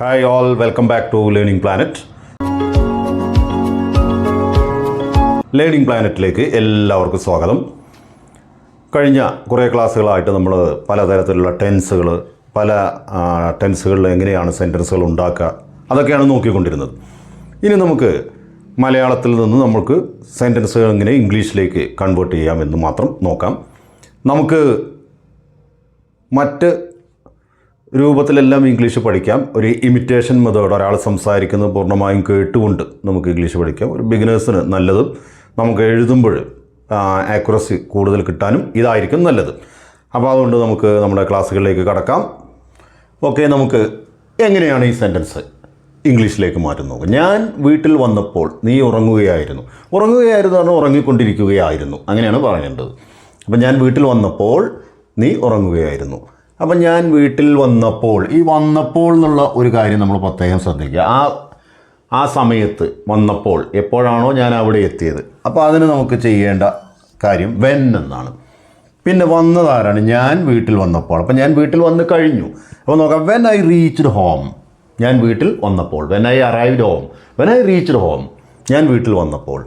Hi all welcome back to learning planet learning പ്ലാനറ്റിലേക്ക് എല്ലാവർക്കും സ്വാഗതം. കഴിഞ്ഞ കുറേ ക്ലാസ്സുകളായിട്ട് നമ്മൾ പലതരത്തിലുള്ള ടെൻസുകൾ പല ടെൻസുകളിൽ എങ്ങനെയാണ് സെന്റൻസുകൾ ഉണ്ടാക്കുക അതൊക്കെയാണ് നോക്കിക്കൊണ്ടിരുന്നത്. ഇനി നമുക്ക് മലയാളത്തിൽ നിന്ന് നമുക്ക് സെന്റൻസുകൾ എങ്ങനെ ഇംഗ്ലീഷിലേക്ക് കൺവേർട്ട് ചെയ്യാമെന്ന് മാത്രം നോക്കാം. നമുക്ക് മറ്റ് രൂപത്തിലെല്ലാം ഇംഗ്ലീഷ് പഠിക്കാം. ഒരു ഇമിറ്റേഷൻ മെത്തേഡ് ഒരാൾ സംസാരിക്കുന്നത് പൂർണമായും കേട്ടുകൊണ്ട് നമുക്ക് ഇംഗ്ലീഷ് പഠിക്കാം. ഒരു ബിഗിനേഴ്സിന് നല്ലതും നമുക്ക് എഴുതുമ്പോൾ ആക്യുറസി കൂടുതൽ കിട്ടാനും ഇതായിരിക്കും നല്ലത്. അപ്പോൾ അതുകൊണ്ട് നമുക്ക് നമ്മുടെ ക്ലാസ്സുകളിലേക്ക് കടക്കാം. ഓക്കെ നമുക്ക് എങ്ങനെയാണ് ഈ സെന്റൻസ് ഇംഗ്ലീഷിലേക്ക് മാറ്റുന്നു ഞാൻ വീട്ടിൽ വന്നപ്പോൾ നീ ഉറങ്ങുകയായിരുന്നു. ഉറങ്ങുകയായിരുന്നു പറഞ്ഞാൽ ഉറങ്ങിക്കൊണ്ടിരിക്കുകയായിരുന്നു. അങ്ങനെയാണ് പറയേണ്ടത് അപ്പം ഞാൻ വീട്ടിൽ വന്നപ്പോൾ നീ ഉറങ്ങുകയായിരുന്നു. അപ്പം ഞാൻ വീട്ടിൽ വന്നപ്പോൾ ഈ വന്നപ്പോൾ എന്നുള്ള ഒരു കാര്യം നമ്മൾ പ്രത്യേകം ശ്രദ്ധിക്കുക. ആ ആ സമയത്ത് വന്നപ്പോൾ എപ്പോഴാണോ ഞാൻ അവിടെ എത്തിയത്. അപ്പോൾ അതിന് നമുക്ക് ചെയ്യേണ്ട കാര്യം വെൻ എന്നാണ്. പിന്നെ വന്നതാരാണ് ഞാൻ വീട്ടിൽ വന്നപ്പോൾ. അപ്പം ഞാൻ വീട്ടിൽ വന്ന് കഴിഞ്ഞു. അപ്പോൾ നോക്കാം വെൻ ഐ റീച്ച്ഡ് ഹോം ഞാൻ വീട്ടിൽ വന്നപ്പോൾ when I arrived home when I reached home ഞാൻ വീട്ടിൽ വന്നപ്പോൾ.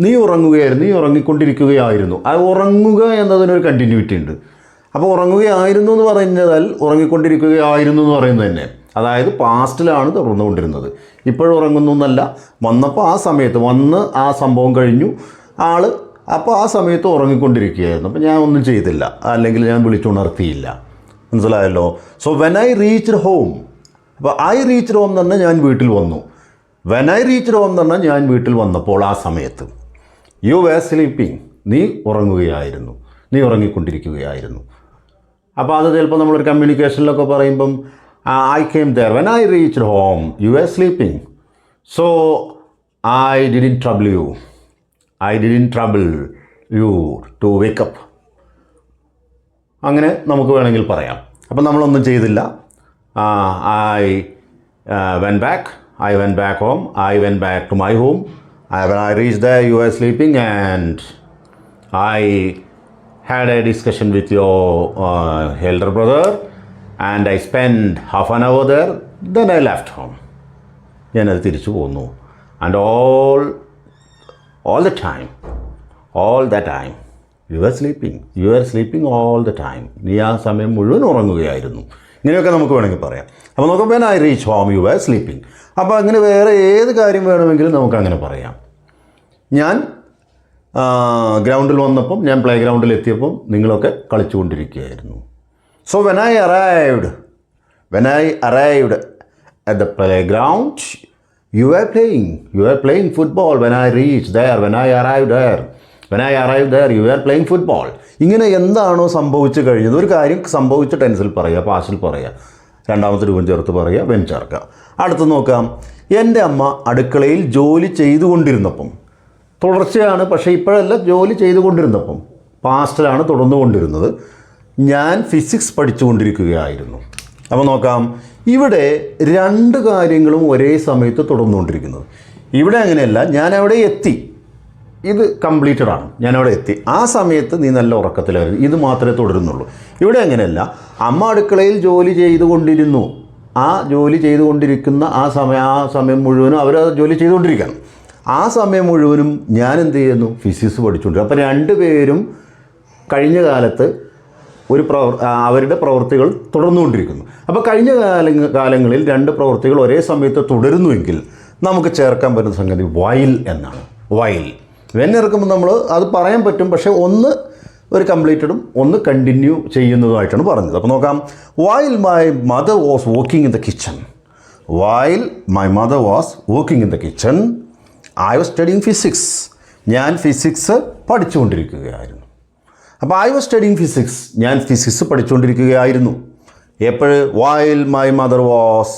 നീ ഉറങ്ങുകയായിരുന്നു നീ ഉറങ്ങിക്കൊണ്ടിരിക്കുകയായിരുന്നു. ആ ഉറങ്ങുക എന്നതിനൊരു കണ്ടിന്യൂറ്റി ഉണ്ട്. അപ്പോൾ ഉറങ്ങുകയായിരുന്നു എന്ന് പറയുന്നതാൽ ഉറങ്ങിക്കൊണ്ടിരിക്കുകയായിരുന്നു എന്ന് പറയുന്നത് തന്നെ. അതായത് പാസ്റ്റിലാണ് തുടർന്നുകൊണ്ടിരുന്നത്. ഇപ്പോഴും ഉറങ്ങുന്നു എന്നല്ല. വന്നപ്പോൾ ആ സമയത്ത് വന്ന് ആ സംഭവം കഴിഞ്ഞു. ആൾ അപ്പോൾ ആ സമയത്ത് ഉറങ്ങിക്കൊണ്ടിരിക്കുകയായിരുന്നു. അപ്പോൾ ഞാൻ ഒന്നും ചെയ്തില്ല. അല്ലെങ്കിൽ ഞാൻ വിളിച്ചുണർത്തിയില്ല. മനസ്സിലായല്ലോ? So when I reached home അപ്പോൾ ഐ റീച്ച്ഡ് ഹോം തന്നെ ഞാൻ വീട്ടിൽ വന്നു. വെൻ ഐ റീച്ച്ഡ് ഹോം തന്നെ ഞാൻ വീട്ടിൽ വന്നപ്പോൾ ആ സമയത്ത് യു വേ സ്ലീപ്പിംഗ് നീ ഉറങ്ങുകയായിരുന്നു. നീ ഉറങ്ങിക്കൊണ്ടിരിക്കുകയായിരുന്നു. അപ്പോൾ അത് ചിലപ്പോൾ നമ്മളൊരു കമ്മ്യൂണിക്കേഷനിലൊക്കെ പറയുമ്പം I came there when I reached home you are sleeping so I didn't trouble you I didn't trouble you to wake up അങ്ങനെ നമുക്ക് വേണമെങ്കിൽ പറയാം. അപ്പം നമ്മളൊന്നും ചെയ്തില്ല. I went back I went back home I went back to my home I went I reach the you are sleeping and I had a discussion with your uh, elder brother and I spent half an hour there. Then I left home. ഞാനത് തിരിച്ചു പോന്നു. And all all the time all the time you are sleeping you are sleeping all the time നീ ആ സമയം മുഴുവൻ ഉറങ്ങുകയായിരുന്നു. ഇങ്ങനെയൊക്കെ നമുക്ക് വേണമെങ്കിൽ പറയാം. അപ്പോൾ നമുക്ക് when I reach home you are sleeping അപ്പോൾ അങ്ങനെ വേറെ ഏത് കാര്യം വേണമെങ്കിലും നമുക്ക് അങ്ങനെ പറയാം. ഞാൻ ഗ്രൗണ്ടിൽ വന്നപ്പം ഞാൻ പ്ലേ ഗ്രൗണ്ടിൽ എത്തിയപ്പം നിങ്ങളൊക്കെ കളിച്ചുകൊണ്ടിരിക്കുകയായിരുന്നു. So when arrived I arrived at the play ground you are playing you are playing football when reach there when arrive there when arrive there you are playing football ഇങ്ങനെ എന്താണോ സംഭവിച്ചു കഴിഞ്ഞത്? ഒരു കാര്യം സംഭവിച്ച ടെൻസിൽ പറയുക പാസിൽ പറയുക. രണ്ടാമത്തെ രൂപം ചേർത്ത് പറയുക വെൻ ചേർക്കുക. അടുത്ത് നോക്കാം. എന്റെ അമ്മ അടുക്കളയിൽ ജോലി ചെയ്തുകൊണ്ടിരുന്നപ്പം തുടർച്ചയാണ് പക്ഷേ ഇപ്പോഴല്ല ജോലി ചെയ്തുകൊണ്ടിരുന്നപ്പം. പാസ്റ്റിലാണ് തുടർന്നുകൊണ്ടിരുന്നത്. ഞാൻ ഫിസിക്സ് പഠിച്ചുകൊണ്ടിരിക്കുകയായിരുന്നു. അപ്പോൾ നോക്കാം ഇവിടെ രണ്ട് കാര്യങ്ങളും ഒരേ സമയത്ത് തുടർന്നുകൊണ്ടിരിക്കുന്നത്. ഇവിടെ അങ്ങനെയല്ല ഞാൻ അവിടെ എത്തി. ഇത് കംപ്ലീറ്റഡ് ആണ് ഞാൻ അവിടെ എത്തി. ആ സമയത്ത് നീ നല്ല ഉറക്കത്തിലായിരുന്നു. ഇത് മാത്രമേ തുടരുന്നുള്ളൂ. ഇവിടെ അങ്ങനെയല്ല അമ്മ അടുക്കളയിൽ ജോലി ചെയ്തുകൊണ്ടിരുന്നു. ആ ജോലി ചെയ്തുകൊണ്ടിരിക്കുന്ന ആ സമയം ആ സമയം മുഴുവനും അവർ ജോലി ചെയ്തുകൊണ്ടിരിക്കുകയാണ്. ആ സമയം മുഴുവനും ഞാൻ എന്ത് ചെയ്യുന്നു? ഫിസിക്സ് പഠിച്ചുകൊണ്ട് അപ്പോൾ രണ്ടുപേരും കഴിഞ്ഞ കാലത്ത് ഒരു പ്രവർ അവരുടെ പ്രവൃത്തികൾ തുടർന്നുകൊണ്ടിരിക്കുന്നു. അപ്പോൾ കഴിഞ്ഞ കാല കാലങ്ങളിൽ രണ്ട് പ്രവൃത്തികൾ ഒരേ സമയത്ത് തുടരുന്നുവെങ്കിൽ നമുക്ക് ചേർക്കാൻ പറ്റുന്ന സംഗതി വയൽ എന്നാണ്. വയൽ വെൻ ഇറക്കുമ്പോൾ നമ്മൾ അത് പറയാൻ പറ്റും. പക്ഷേ ഒന്ന് ഒരു കംപ്ലീറ്റഡും ഒന്ന് കണ്ടിന്യൂ ചെയ്യുന്നതുമായിട്ടാണ് പറഞ്ഞത്. അപ്പോൾ നോക്കാം. While my mother was working in the kitchen while my mother was working in the kitchen I was studying physics ഞാൻ ഫിസിക്സ് പഠിച്ചുകൊണ്ടിരിക്കുകയായിരുന്നു. അപ്പോൾ ഐ വാസ് സ്റ്റഡിങ് ഫിസിക്സ് ഞാൻ ഫിസിക്സ് പഠിച്ചുകൊണ്ടിരിക്കുകയായിരുന്നു. എപ്പോൾ while my mother was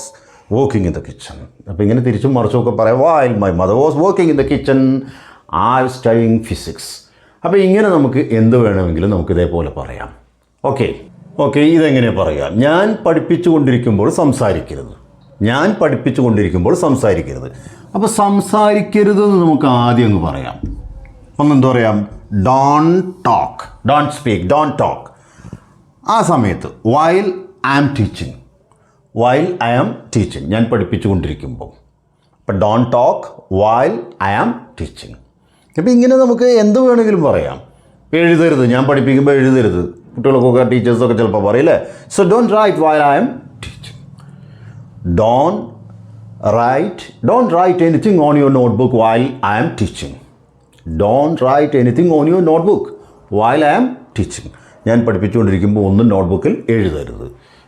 walking in the kitchen അപ്പോൾ ഇങ്ങനെ തിരിച്ചും മറിച്ചുമൊക്കെ പറയാം. While my mother was walking in the kitchen I was studying physics അപ്പോൾ ഇങ്ങനെ നമുക്ക് എന്ത് വേണമെങ്കിലും നമുക്ക് ഇതേപോലെ പറയാം. ഓക്കെ ഓക്കെ ഇതെങ്ങനെ പറയാം? ഞാൻ പഠിപ്പിച്ചുകൊണ്ടിരിക്കുമ്പോൾ സംസാരിക്കരുത്. ഞാൻ പഠിപ്പിച്ചുകൊണ്ടിരിക്കുമ്പോൾ സംസാരിക്കരുത്. അപ്പോൾ സംസാരിക്കരുത് എന്ന് നമുക്ക് ആദ്യം അങ്ങ് പറയാം. ഒന്ന് എന്താ പറയാം don't talk don't speak don't talk ആ സമയത്ത് while I am teaching while I am teaching ഞാൻ പഠിപ്പിച്ചുകൊണ്ടിരിക്കുമ്പോൾ അപ്പം don't talk while I am teaching അപ്പോൾ ഇങ്ങനെ നമുക്ക് എന്ത് വേണമെങ്കിലും പറയാം. എഴുതരുത്. ഞാൻ പഠിപ്പിക്കുമ്പോൾ എഴുതരുത്. കുട്ടികൾക്കൊക്കെ ടീച്ചേഴ്സൊക്കെ ചിലപ്പോൾ പറയില്ലേ so don't write while I am teaching don't write don't write anything on your notebook while I am teaching don't write anything on your notebook while I am teaching ഞാൻ പഠിപ്പിച്ചുകൊണ്ടിരിക്കുമ്പോൾ ഒന്നും നോട്ട്ബുക്കിൽ എഴുതരുത്.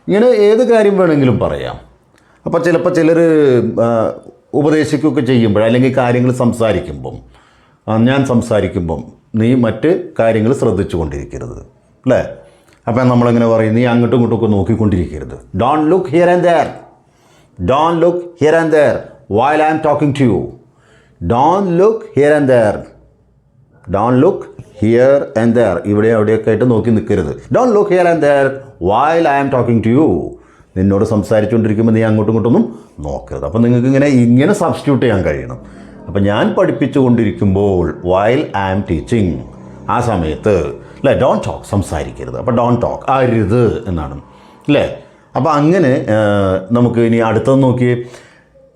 ഇങ്ങനെ ഏത് കാര്യം വേണമെങ്കിലും പറയാം. അപ്പോൾ ചിലപ്പോൾ ചിലർ ഉപദേശിക്കുകയൊക്കെ ചെയ്യുമ്പോൾ അല്ലെങ്കിൽ കാര്യങ്ങൾ സംസാരിക്കുമ്പം ഞാൻ സംസാരിക്കുമ്പം നീ മറ്റ് കാര്യങ്ങൾ ശ്രദ്ധിച്ചു കൊണ്ടിരിക്കരുത് അല്ലേ? അപ്പം നമ്മളിങ്ങനെ പറയും? നീ അങ്ങോട്ടും ഇങ്ങോട്ടും ഒക്കെ നോക്കിക്കൊണ്ടിരിക്കരുത്. Don't look here and there don't look here and there while I am talking to you don't look here and there don't look here and there ഇവിടെ അവിടെയൊക്കെ ആയിട്ട് നോക്കി നിൽക്കരുത്. Don't look here and there while I am talking to you നിന്നോട് സംസാരിച്ചുകൊണ്ടിരിക്കുമ്പോൾ നീ അങ്ങോട്ടും ഇങ്ങോട്ടൊന്നും നോക്കരുത്. അപ്പോൾ നിങ്ങൾക്ക് ഇങ്ങനെ ഇങ്ങനെ സബ്സ്റ്റിറ്റ്യൂട്ട് ചെയ്യാൻ കഴിയണം. അപ്പോൾ ഞാൻ പഠിപ്പിച്ചുകൊണ്ടിരിക്കുമ്പോൾ വൈൽ ഐ ആം ടീച്ചിങ് ആ സമയത്ത് അല്ലേ ഡോൺ ടോക്ക് സംസാരിക്കരുത്. അപ്പോൾ ഡോൺ ടോക്ക് അരുത് എന്നാണ്. അല്ലേ അപ്പോൾ അങ്ങനെ നമുക്ക് ഇനി അടുത്തത് നോക്കിയേ.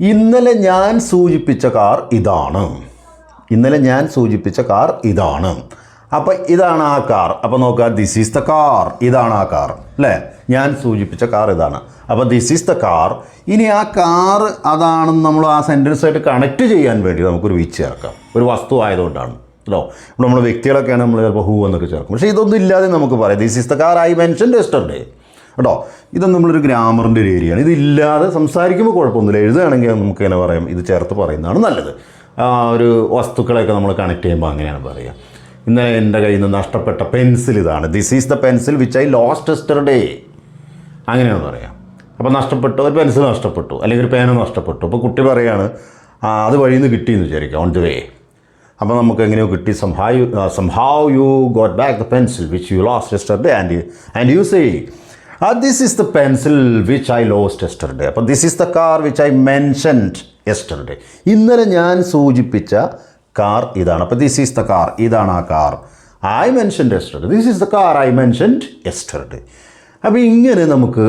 ഇന്നലെ ഞാൻ സൂചിപ്പിച്ച കാർ ഇതാണ്. ഇന്നലെ ഞാൻ സൂചിപ്പിച്ച കാർ ഇതാണ്. അപ്പോൾ ഇതാണ് ആ കാർ. അപ്പോൾ നോക്കുക ദിസ് ഈസ് ദ കാർ ഇതാണ് ആ കാർ. അല്ലേ? ഞാൻ സൂചിപ്പിച്ച കാർ ഇതാണ്. അപ്പോൾ ദിസ് ഈസ് ദ കാർ ഇനി ആ കാർ അതാണെന്ന് നമ്മൾ ആ സെന്റൻസായിട്ട് കണക്ട് ചെയ്യാൻ വേണ്ടി നമുക്കൊരു വിച്ച് ചേർക്കാം. ഒരു വസ്തു ആയതുകൊണ്ടാണ്. കേട്ടോ ഇപ്പോൾ നമ്മൾ വ്യക്തികളൊക്കെയാണ് നമ്മൾ ചിലപ്പോൾ ഹൂ എന്നൊക്കെ ചേർക്കും. പക്ഷേ ഇതൊന്നും ഇല്ലാതെ നമുക്ക് പറയാം. This is the car I mention yesterday കേട്ടോ? ഇത് നമ്മളൊരു ഗ്രാമറിന്റെ ഒരു ഏരിയയാണ്. ഇതില്ലാതെ സംസാരിക്കുമ്പോൾ കുഴപ്പമൊന്നുമില്ല. എഴുതുകയാണെങ്കിൽ നമുക്ക് ഇങ്ങനെ പറയാം. ഇത് ചേർത്ത് പറയുന്നതാണ് നല്ലത്. ഒരു വസ്തുക്കളെയൊക്കെ നമ്മൾ കണക്ട് ചെയ്യുമ്പോൾ അങ്ങനെയാണ് പറയുക ഇന്നലെ എന്റെ കയ്യിൽ നിന്ന് നഷ്ടപ്പെട്ട പെൻസിൽ ഇതാണ്. This is the pencil which I lost yesterday അങ്ങനെയാണ് പറയാം. അപ്പോൾ നഷ്ടപ്പെട്ടു ഒരു പെൻസിൽ നഷ്ടപ്പെട്ടു അല്ലെങ്കിൽ ഒരു പേന നഷ്ടപ്പെട്ടു. അപ്പോൾ കുട്ടി പറയാണ് "ആ, അത് വഴിയിൽ നിന്ന് കിട്ടിയെന്ന് വിചാരിക്കാം ഓൺ ദ വേ അപ്പോൾ നമുക്ക് എങ്ങനെയോ കിട്ടി. Somehow somehow you got back the pencil which you lost yesterday and and you say this is the pencil which I lost yesterday അപ്പോൾ this is the car which I mentioned yesterday ഇന്നലെ ഞാൻ സൂചിപ്പിച്ച car ഇതാണ്. അപ്പോൾ this is the car ഇതാണ് ആ car I mentioned yesterday this is the car I mentioned yesterday അപ്പോൾ ഇങ്ങനെ നമുക്ക്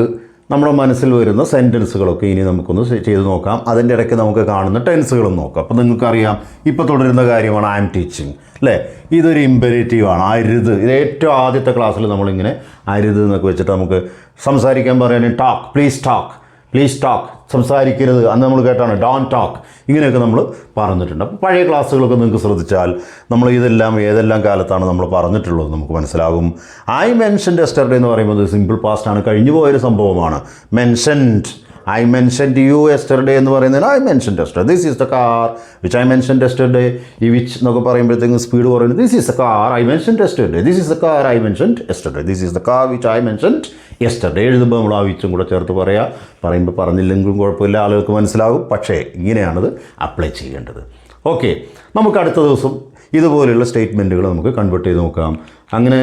നമ്മുടെ മനസ്സിൽ വരുന്ന സെന്റൻസുകളൊക്കെ ഇനി നമുക്കൊന്ന് ചെയ്ത് നോക്കാം. അതിന്റെ ഇടയ്ക്ക് നമുക്ക് കാണുന്ന ടെൻസുകളും നോക്കാം. അപ്പോൾ നിങ്ങൾക്കറിയാം ഇപ്പോൾ തുടരുന്ന കാര്യമാണ് ഐ എം ടീച്ചിങ് അല്ലേ? ഇതൊരു ഇമ്പരേറ്റീവ് ആണ്. അരുത്. ഇത് ഏറ്റവും ആദ്യത്തെ ക്ലാസ്സിൽ നമ്മളിങ്ങനെ അരുത് എന്നൊക്കെ വെച്ചിട്ട് നമുക്ക് സംസാരിക്കാൻ പറയാൻ talk please talk please talk സംസാരിക്കരുത്. അന്ന് നമ്മൾ കേട്ടാണ് ഡോൺ ടോക്ക് ഇങ്ങനെയൊക്കെ നമ്മൾ പറഞ്ഞിട്ടുണ്ട്. അപ്പോൾ പഴയ ക്ലാസ്സുകളൊക്കെ നിങ്ങൾക്ക് ശ്രദ്ധിച്ചാൽ നമ്മൾ ഇതെല്ലാം ഏതെല്ലാം കാലത്താണ് നമ്മൾ പറഞ്ഞിട്ടുള്ളത് നമുക്ക് മനസ്സിലാകും. ഐ മെൻഷൻ എസ്റ്റർഡേ എന്ന് പറയുമ്പോൾ സിമ്പിൾ പാസ്റ്റ് ആണ്. കഴിഞ്ഞു പോയൊരു സംഭവമാണ്. Mentioned I mentioned you yesterday എന്ന് പറയുന്നതിന് I mention yesterday this is the car which I mention yesterday ഈ വിച്ച് എന്നൊക്കെ പറയുമ്പോഴത്തേക്കും സ്പീഡ് പറയുന്നത് this is the car I mention yesterday this is the car I mention yesterday this is the car which I mention yesterday എഴുതുമ്പോൾ നമ്മൾ ആ വിച്ചും കൂടെ ചേർത്ത് പറയാം. പറയുമ്പോൾ പറഞ്ഞില്ലെങ്കിലും കുഴപ്പമില്ല. ആളുകൾക്ക് മനസ്സിലാകും. പക്ഷേ ഇങ്ങനെയാണത് അപ്ലൈ ചെയ്യേണ്ടത്. ഓക്കെ നമുക്ക് അടുത്ത ദിവസം ഇതുപോലെയുള്ള സ്റ്റേറ്റ്മെന്റുകൾ നമുക്ക് കൺവേർട്ട് ചെയ്ത് നോക്കാം. അങ്ങനെ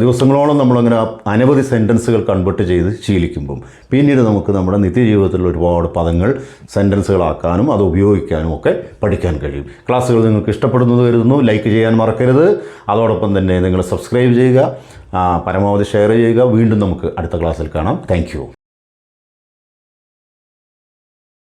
ദിവസങ്ങളോളം നമ്മളങ്ങനെ അനവധി സെന്റൻസുകൾ കൺവേർട്ട് ചെയ്ത് ശീലിക്കുമ്പം പിന്നീട് നമുക്ക് നമ്മുടെ നിത്യജീവിതത്തിലുള്ള ഒരുപാട് പദങ്ങൾ സെന്റൻസുകളാക്കാനും അത് ഉപയോഗിക്കാനും ഒക്കെ പഠിക്കാൻ കഴിയും. ക്ലാസ്സുകൾ നിങ്ങൾക്ക് ഇഷ്ടപ്പെടുന്നത് കരുതുന്നു. ലൈക്ക് ചെയ്യാൻ മറക്കരുത്. അതോടൊപ്പം തന്നെ നിങ്ങൾ സബ്സ്ക്രൈബ് ചെയ്യുക. പരമാവധി ഷെയർ ചെയ്യുക. വീണ്ടും നമുക്ക് അടുത്ത ക്ലാസ്സിൽ കാണാം. താങ്ക്